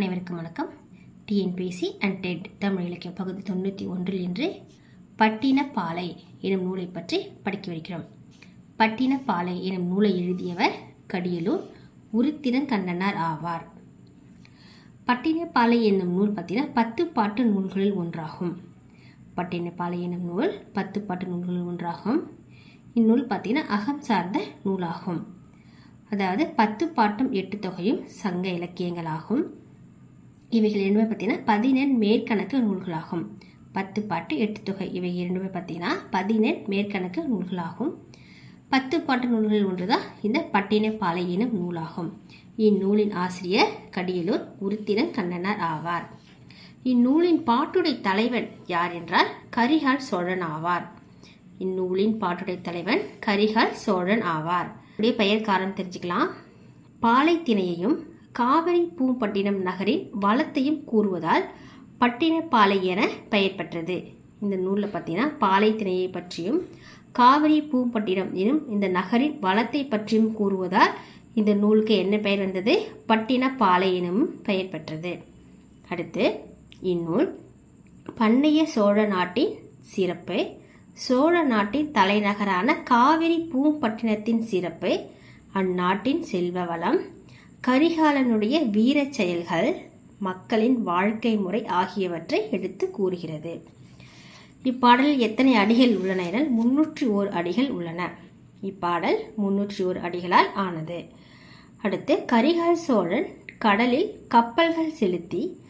அனைவருக்கும் வணக்கம். TNPSC and dead Tamil இலக்கிய பகுதி தொண்ணூற்றி ஒன்றில் இன்று பட்டினப்பாலை எனும் நூலை பற்றி படிக்கவிருக்கிறோம் பட்டினப்பாலை எனும் நூலை எழுதியவர் கடியலூர் உருத்திரங்கண்ணனார் ஆவார். பட்டினப்பாலை என்னும் நூல் பார்த்தீங்கன்னா பத்து பாட்டு நூல்களில் ஒன்றாகும். பட்டினப்பாலை என்னும் நூல் பத்து பாட்டு நூல்களில் ஒன்றாகும். இந்நூல் பார்த்தீங்கன்னா அகம் சார்ந்த நூலாகும். அதாவது பத்து பாட்டும் எட்டு தொகையும் சங்க இலக்கியங்களாகும். இவைகள் இரண்டுமே பார்த்தீங்கன்னா பதினெண் மேற்கணக்கு நூல்களாகும். பத்து பாட்டு எட்டு தொகை. இவை இரண்டுமே பார்த்தீங்கன்னா பதினெண் மேற்கணக்கு நூல்களாகும். பத்து பாட்டு நூல்களில் ஒன்றுதான் இந்த பட்டினப்பாலை எனும் நூலாகும். இந்நூலின் ஆசிரியர் கடியலூர் உருத்திரன் கண்ணனார் ஆவார். இந்நூலின் பாட்டுடை தலைவன் யார் என்றால் கரிகால் சோழன் ஆவார். இந்நூலின் பாட்டுடை தலைவன் கரிகால் சோழன் ஆவார். பெயர் காரணம் தெரிஞ்சுக்கலாம். பாலைத்திணையையும் காவிரி பூம்பட்டினம் நகரின் வளத்தையும் கூறுவதால் பட்டினப்பாலை என பெயர் பெற்றது. இந்த நூலில் பார்த்தீங்கன்னா பாலைத்திணையை பற்றியும் காவிரி பூம்பட்டினம் எனும் இந்த நகரின் வளத்தை பற்றியும் கூறுவதால் இந்த நூலுக்கு என்ன பெயர் வந்தது? பட்டினப்பாலை எனும் பெயர் பெற்றது. அடுத்து இந்நூல் பண்டைய சோழ நாட்டின் சிறப்பு சோழ நாட்டின் தலைநகரான காவிரி பூம்பட்டினத்தின் சிறப்பு அந்நாட்டின் செல்வ வளம் கரிகாலனுடைய வீரச் செயல்கள் மக்களின் வாழ்க்கை முறை ஆகியவற்றை எடுத்து கூறுகிறது. இப்பாடலில் எத்தனை அடிகள் உள்ளன என முன்னூற்றி ஓர் அடிகள் உள்ளன. இப்பாடல் முன்னூற்றி ஓர் அடிகளால் ஆனது. அடுத்து கரிகால் சோழன் கடலில் கப்பல்கள் செலுத்தி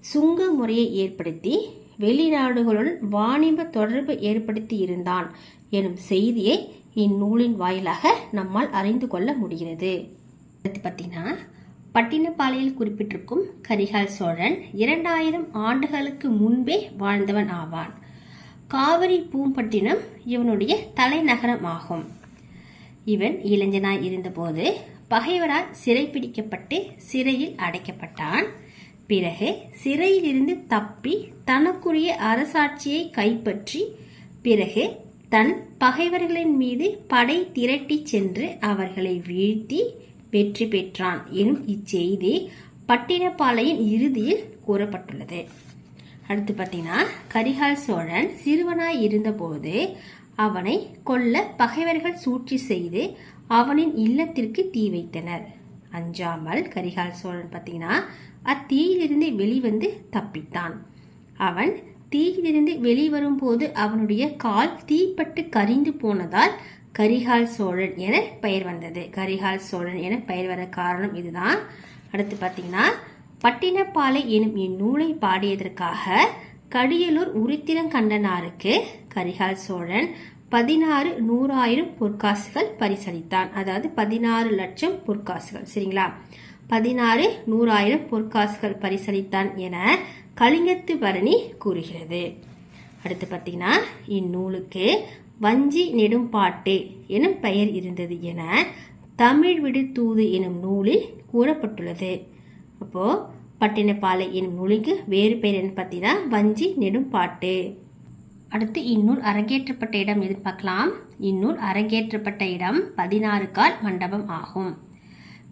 சுங்க முறையை ஏற்படுத்தி வெளிநாடுகளுடன் வாணிப தொடர்பு ஏற்படுத்தி இருந்தான் எனும் செய்தியை இந்நூலின் வாயிலாக நம்மால் அறிந்து கொள்ள முடிகிறது. அடுத்து பார்த்தீங்கன்னா பட்டினப்பாளையில் குறிப்பிட்டிருக்கும் கரிகால் சோழன் இரண்டாயிரம் ஆண்டுகளுக்கு முன்பே வாழ்ந்தவன் ஆவான். காவிரி பூம்பட்டினம் இவனுடைய தலைநகரம் ஆகும். இவன் இளைஞனாய் இருந்தபோது பகைவரால் சிறை பிடிக்கப்பட்டு சிறையில் அடைக்கப்பட்டான். பிறகு சிறையிலிருந்து தப்பி தனக்குரிய அரசாட்சியை கைப்பற்றி பிறகு தன் பகைவர்களின் மீது படை திரட்டி சென்று அவர்களை வீழ்த்தி வெற்றி பெற்றான் எனும் இச்செய்தி பட்டினப்பாளையின் இறுதியில் கூறப்பட்டுள்ளது. அடுத்து பார்த்தீங்கன்னா கரிகால் சோழன் சிறுவனாய் இருந்தபோது அவனை கொல்ல பகைவர்கள் சூழ்ச்சி செய்து அவனின் இல்லத்திற்கு தீ வைத்தனர். அஞ்சாமல் கரிகால் சோழன் பார்த்தீங்கன்னா அத்தீயிலிருந்து வெளிவந்து தப்பித்தான். அவன் தீயிலிருந்து வெளிவரும்போது அவனுடைய கால் தீப்பட்டு கரிந்து போனதால் கரிகால் சோழன் என பெயர் வந்தது. கரிகால் சோழன் என பெயர் வர காரணம் இதுதான். அடுத்து பார்த்தீங்கன்னா பட்டினப்பாலை எனும் இந்நூலை பாடியதற்காக கடியலூர் உருத்திரங்கண்டனாருக்கு கரிகால் சோழன் பதினாறு நூறாயிரம் பொற்காசுகள் பரிசளித்தான். அதாவது பதினாறு லட்சம் பொற்காசுகள். சரிங்களா? பதினாறு நூறாயிரம் பொற்காசுகள் பரிசளித்தான் என கலிங்கத்து பரணி கூறுகிறது. அடுத்து பார்த்தீங்கன்னா இந்நூலுக்கு வஞ்சி நெடும்பாட்டு எனும் பெயர் இருந்தது என தமிழ் விடு தூது எனும் நூலில் கூறப்பட்டுள்ளது. அப்போ பட்டினப்பாலை எனும் நூலுக்கு வேறு பெயர் என்ன பார்த்தீங்கன்னா வஞ்சி நெடும்பாட்டு அடுத்து இந்நூல் அரங்கேற்றப்பட்ட இடம் எது பார்க்கலாம். இந்நூல் அரங்கேற்றப்பட்ட இடம் பதினாறு கால் மண்டபம் ஆகும்.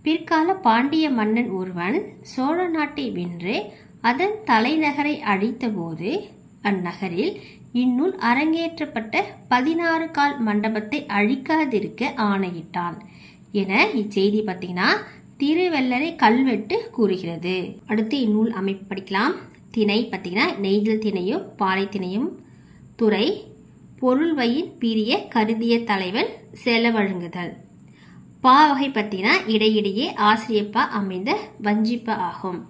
பிற்கால பாண்டிய மன்னன் ஒருவன் சோழ நாட்டை வென்று அதன் தலைநகரை அழித்தபோது அந்நகரில் இந்நூல் அரங்கேற்றப்பட்ட பதினாறு கால் மண்டபத்தை அழிக்காதிருக்க ஆணையிட்டான் என இச்செய்தி பார்த்தீங்கன்னா திருவெல்லரை கல்வெட்டு கூறுகிறது. அடுத்து இந்நூல் அமைப்பு படிக்கலாம். திணை பார்த்தீங்கன்னா நெய்தல் திணையும் பாலை திணையும். துறை பொருள்வையின் பிரிய கருதிய தலைவன் செலவழுங்குதல். பா வகை பார்த்தீங்கன்னா இடையிடையே ஆசிரியப்பா அமைந்த வஞ்சிப்பா ஆகும்.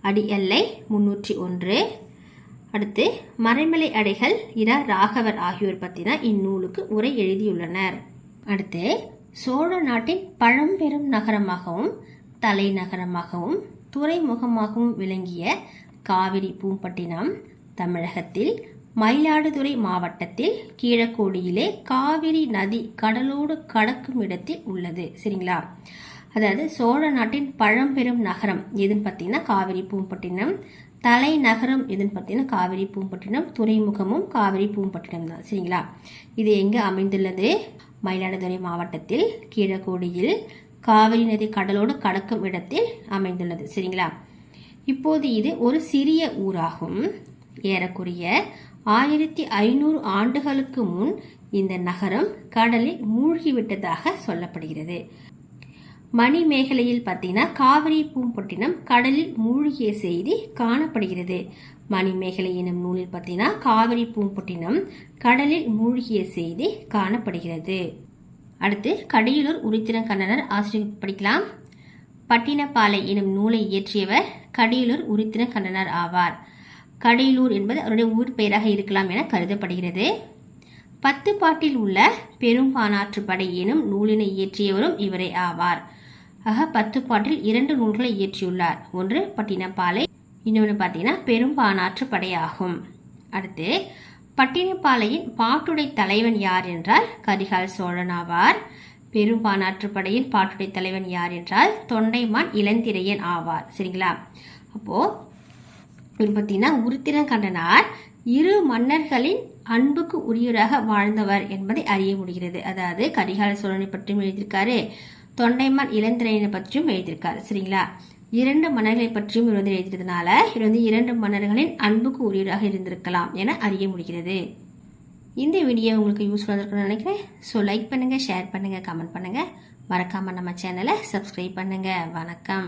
அடி எல்லை முன்னூற்றி ஒன்று. அடுத்து மறைமலை அடைகள் இரா ராகவர் ஆகியோர் பற்றின இந்நூலுக்கு உரை எழுதியுள்ளனர். அடுத்து சோழ நாட்டின் பழம்பெரும் நகரமாகவும் தலைநகரமாகவும் துறைமுகமாகவும் விளங்கிய காவிரி பூம்பட்டினம் தமிழகத்தில் மயிலாடுதுறை மாவட்டத்தில் கீழக்கோடியிலே காவிரி நதி கடலோடு கடக்கும் இடத்தில் உள்ளது. சரிங்களா? அதாவது சோழ நாட்டின் பழம்பெரும் நகரம் எதுன்னு பார்த்தீங்கன்னா காவிரி பூம்பட்டினம் தலைநகரம் எதுன்னு பார்த்தீங்கன்னா காவிரி பூம்பட்டினம் துறைமுகமும் காவிரி பூம்பட்டினம் தான். சரிங்களா? இது எங்கே அமைந்துள்ளது? மயிலாடுதுறை மாவட்டத்தில் கீழக்கோடியில் காவிரி நதி கடலோடு கடக்கும் இடத்தில் அமைந்துள்ளது. சரிங்களா? இப்போது இது ஒரு சிறிய ஊராகும். ஏறக்குறைய ஆயிரத்தி ஐநூறு ஆண்டுகளுக்கு முன் இந்த நகரம் கடலில் மூழ்கிவிட்டதாக சொல்லப்படுகிறது. மணிமேகலையில் பார்த்தீங்கன்னா காவிரி பூம்பொட்டினம் கடலில் மூழ்கிய செய்தி காணப்படுகிறது. மணிமேகலை எனும் நூலில் பார்த்தீங்கன்னா காவிரி பூம்பொட்டினம் கடலில் மூழ்கிய செய்தி காணப்படுகிறது. அடுத்து கடையலூர் உரித்திரங்கண்ணனர் ஆசிரியர் படிக்கலாம். பட்டினப்பாலை எனும் நூலை இயற்றியவர் கடையலூர் உரித்திரங்கண்ணனர் ஆவார். கடையலூர் என்பது அவருடைய ஊர் பெயராக இருக்கலாம் என கருதப்படுகிறது. பத்து பாட்டில் உள்ள பெரும்பானாற்று படை எனும் நூலினை இயற்றியவரும் இவரே ஆவார். ஆக பத்து பாட்டில் இரண்டு நூல்களை இயற்றியுள்ளார். ஒன்று பட்டினப்பாலை இன்னொன்று பார்த்தீங்கன்னா பெரும்பானாற்று படையாகும். அடுத்து பட்டினப்பாலையின் பாட்டுடை தலைவன் யார் என்றால் கரிகால் சோழன் ஆவார். பெரும்பானாற்று படையின் பாட்டுடை தலைவன் யார் என்றால் தொண்டைமான் இளந்திரையன் ஆவார். சரிங்களா? அப்போ பார்த்தீங்கன்னா உருத்திரங்கண்டனார் இரு மன்னர்களின் அன்புக்கு உரியராக வாழ்ந்தவர் என்பதை அறிய முடிகிறது. அதாவது கரிகால சோழனை பற்றியும் எழுதியிருக்காரு. தொண்டைமான் இளந்திரையனை பற்றியும் எழுதியிருக்காரு சரிங்களா? இரண்டு மன்னர்களை பற்றியும் இவர் வந்து எழுதியதுனால இவர் வந்து இரண்டு மன்னர்களின் அன்புக்கு உரியவராக இருந்திருக்கலாம் என அறிய முடிகிறது. இந்த வீடியோ உங்களுக்கு யூஸ்ஃபுல்லாக இருக்கும்னு நினைக்கிறேன். ஸோ லைக் பண்ணுங்கள் ஷேர் பண்ணுங்கள் கமெண்ட் பண்ணுங்கள் மறக்காமல் நம்ம சேனலை சப்ஸ்கிரைப் பண்ணுங்கள் வணக்கம்.